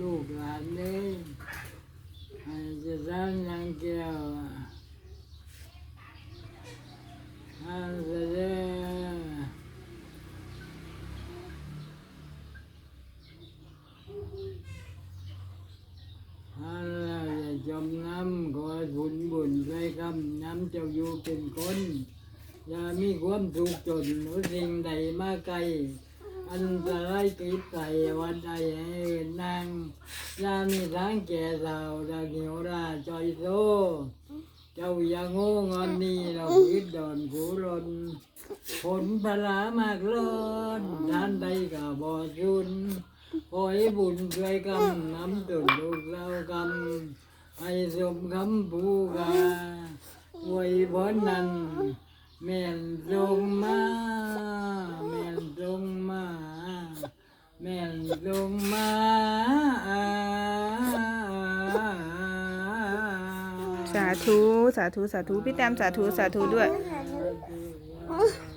ลูกหลานนี้จะสร้างยังแก้วห้เสด็จห้เราจะจมน้ำขอให้ผลบุญใส่คำน้ำเจ้าอยู่เป็นคนอย่ามีความทุกข์จนหรือสิ่งใดมาไกล อันตรายกิดใส่วันใดให้นางยามีทางแก่สาวดาเหียวราจอยโซเจ้าอย่างโง่งอนนี่เราคิดดอนผูรนผลพลามากล้นท่านใดก็บ่ชุนขอให้บุญช่วยกำน้ำตุนลูกเรากำให้สมคำผูกาอวยพรนั้นแม่นจงมา แม่นจงมา แม่นลงมาสาธุ สาธุ สาธุ พี่แตมสาธุ สาธุด้วย สาธุ